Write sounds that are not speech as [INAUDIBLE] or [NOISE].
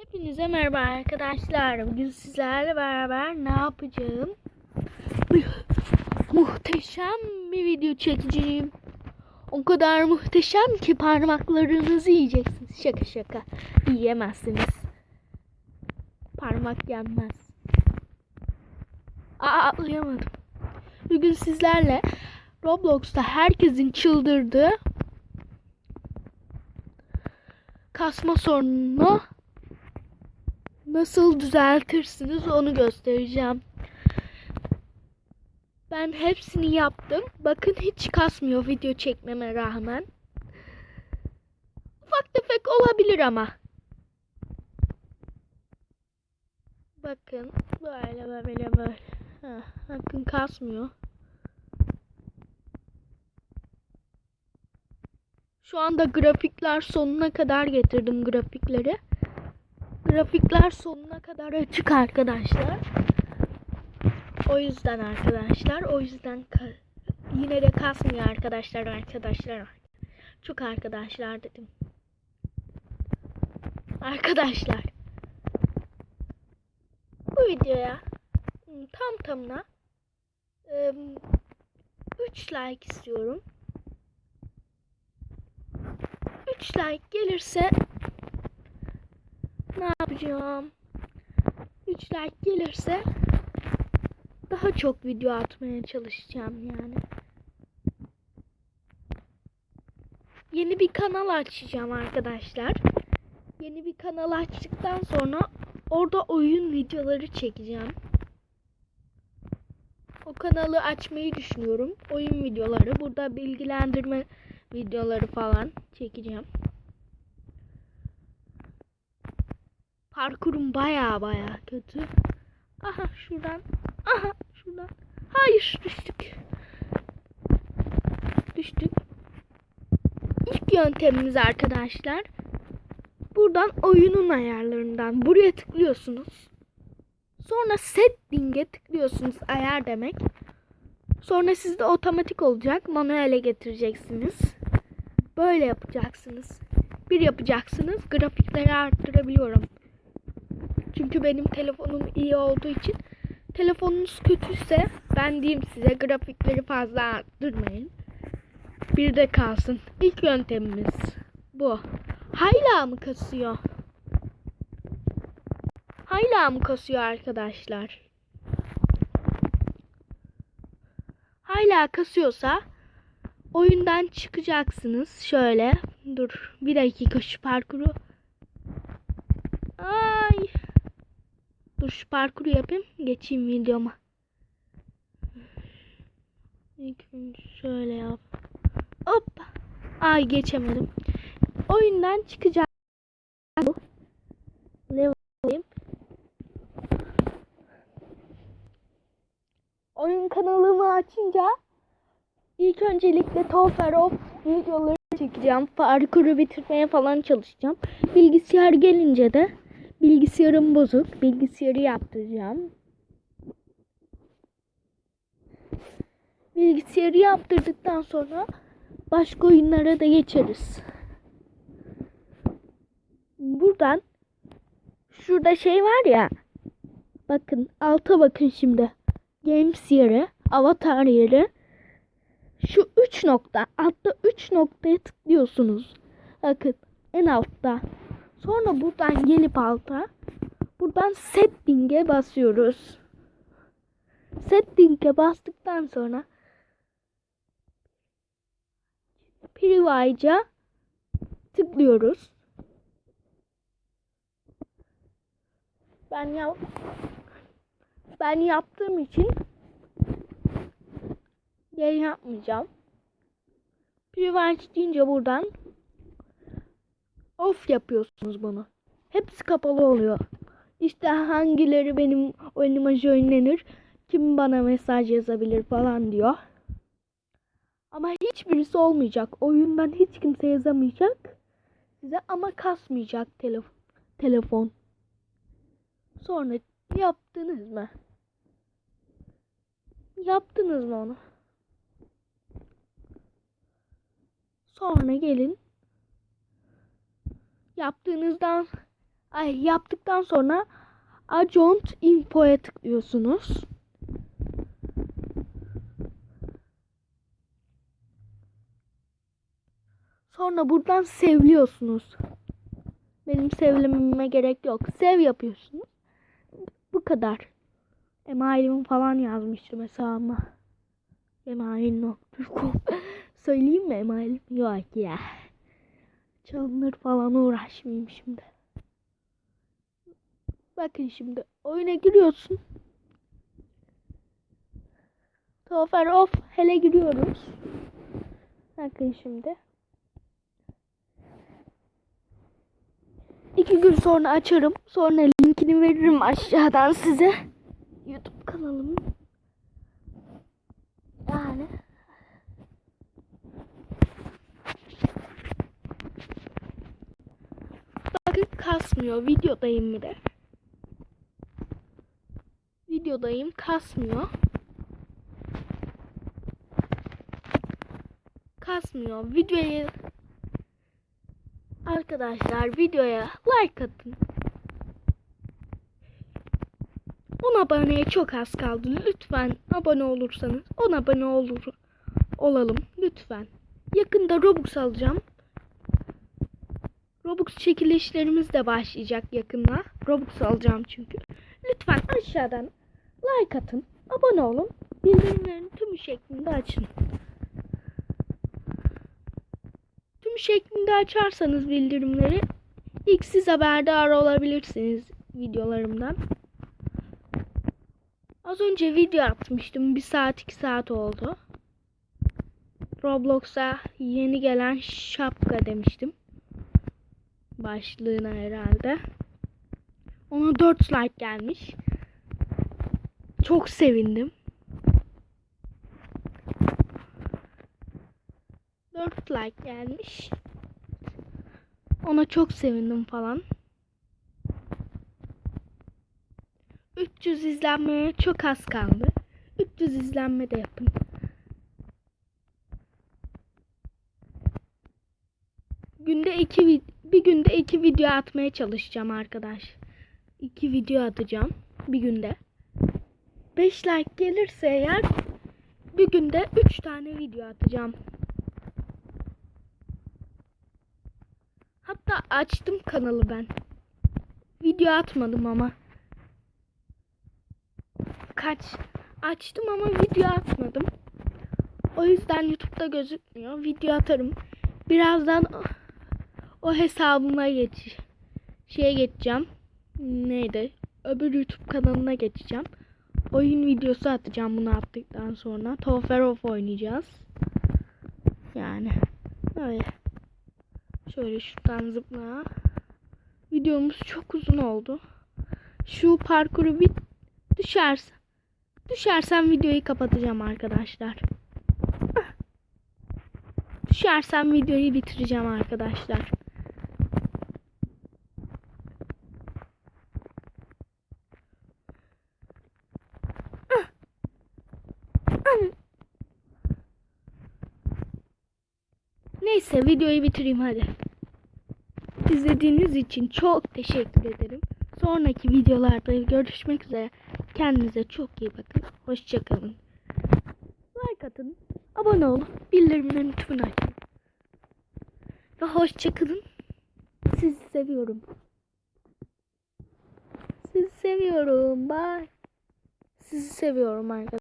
Hepinize merhaba arkadaşlar. Bugün sizlerle beraber ne yapacağım? Muhteşem bir video çekeceğim. O kadar muhteşem ki parmaklarınızı yiyeceksiniz. Şaka şaka. Yiyemezsiniz. Parmak yenmez. Aa uyamadım. Bugün sizlerle Roblox'ta herkesin çıldırdığı kasma sorununu nasıl düzeltirsiniz onu göstereceğim. Ben hepsini yaptım. Bakın hiç kasmıyor video çekmeme rağmen. Ufak tefek olabilir ama. Bakın böyle böyle böyle. Heh, bakın kasmıyor. Şu anda grafikler sonuna kadar getirdim grafikleri. Grafikler sonuna kadar açık arkadaşlar. O yüzden arkadaşlar, o yüzden yine de kasmıyor arkadaşlar, arkadaşlar. Çok arkadaşlar dedim. Arkadaşlar. Bu videoya tam tamına 3 like istiyorum. 3 like gelirse yapacağım? 3 like gelirse daha çok video atmaya çalışacağım yani. Yeni bir kanal açacağım arkadaşlar. Yeni bir kanal açtıktan sonra orada oyun videoları çekeceğim. O kanalı açmayı düşünüyorum. Oyun videoları, burada bilgilendirme videoları falan çekeceğim. Parkurum baya baya kötü. Aha şuradan. Aha şuradan. Hayır düştük. Düştük. İlk yöntemimiz arkadaşlar. Buradan oyunun ayarlarından buraya tıklıyorsunuz. Sonra setting'e tıklıyorsunuz ayar demek. Sonra sizde otomatik olacak. Manuele getireceksiniz. Böyle yapacaksınız. Bir yapacaksınız. Grafikleri arttırabiliyorum. Çünkü benim telefonum iyi olduğu için telefonunuz kötüyse ben diyeyim size grafikleri fazla arttırmayın. Bir de kalsın. İlk yöntemimiz bu. Hala mı kasıyor? Hala mı kasıyor arkadaşlar? Hala kasıyorsa oyundan çıkacaksınız. Şöyle dur bir dakika şu parkuru Ay. Dur şu parkuru yapayım. Geçeyim videoma. İlk şöyle yap. Hop. Ay geçemedim. Oyundan çıkacağım. Ne alayım? Oyun kanalımı açınca ilk öncelikle Tofer of videoları çekeceğim. Parkuru bitirmeye falan çalışacağım. Bilgisayar gelince de bilgisayarım bozuk. Bilgisayarı yaptıracağım. Bilgisayarı yaptırdıktan sonra başka oyunlara da geçeriz. Buradan şurada şey var ya. Bakın alta bakın şimdi. Games yeri, avatar yeri. Şu 3 nokta, altta 3 noktaya tıklıyorsunuz. Bakın en altta. Sonra buradan gelip alta buradan setting'e basıyoruz. Setting'e bastıktan sonra Private'a tıklıyoruz. Ben yap ben yaptığım için yer yapmayacağım. Private deyince buradan off yapıyorsunuz bunu. Hepsi kapalı oluyor. İşte hangileri benim oyunuma joinlenir, kim bana mesaj yazabilir falan diyor. Ama hiçbirisi olmayacak. Oyundan hiç kimse yazamayacak size ama kasmayacak telefon. Telefon. Sonra yaptınız mı? Yaptınız mı onu? Sonra gelin yaptığınızdan Ay yaptıktan sonra Agent Info'ya tıklıyorsunuz. Sonra buradan sevliyorsunuz. Benim sevlememe gerek yok. Sev yapıyorsunuz. Bu kadar. Email'im falan yazmıştı mesela ama. Email.com [LAUGHS] Söyleyeyim mi Email'im? Yok ya. Çalınır falan uğraşmayayım şimdi. Bakın şimdi oyuna giriyorsun. Tofer off hele giriyoruz. Bakın şimdi. İki gün sonra açarım. Sonra linkini veririm aşağıdan size. YouTube kanalım. Yani. Bakın kasmıyor. Videodayım bir de. Videodayım. Kasmıyor. Kasmıyor. Videoyu Arkadaşlar videoya like atın. 10 aboneye çok az kaldı. Lütfen abone olursanız 10 abone olur olalım lütfen. Yakında Robux alacağım. Robux çekilişlerimiz de başlayacak yakında. Robux alacağım çünkü. Lütfen aşağıdan like atın. Abone olun. Bildirimlerin tümü şeklinde açın. Tüm şeklinde açarsanız bildirimleri ilk siz haberdar olabilirsiniz videolarımdan. Az önce video atmıştım. Bir saat iki saat oldu. Roblox'a yeni gelen şapka demiştim. Başlığına herhalde. Ona 4 like gelmiş. Çok sevindim. 4 like gelmiş. Ona çok sevindim falan. 300 izlenmeye çok az kaldı. 300 izlenme de yapın. Günde iki bir günde iki video atmaya çalışacağım arkadaş. İki video atacağım bir günde. 5 like gelirse eğer bir günde 3 tane video atacağım. Hatta açtım kanalı ben. Video atmadım ama. Kaç açtım ama video atmadım. O yüzden YouTube'da gözükmüyor. Video atarım. Birazdan o- hesabıma geç şeye geçeceğim. Neydi? Öbür YouTube kanalına geçeceğim. Oyun videosu atacağım bunu attıktan sonra. Tofer of oynayacağız. Yani öyle. Şöyle şuradan zıpla. Videomuz çok uzun oldu. Şu parkuru bir düşersen düşersem videoyu kapatacağım arkadaşlar. Düşersem videoyu bitireceğim arkadaşlar. Neyse videoyu bitireyim hadi. İzlediğiniz için çok teşekkür ederim. Sonraki videolarda görüşmek üzere. Kendinize çok iyi bakın. Hoşçakalın. Like atın. Abone olun. Bildirimlerin tümünü açın. Ve hoşçakalın. Sizi seviyorum. Sizi seviyorum. Bye. Sizi seviyorum arkadaşlar.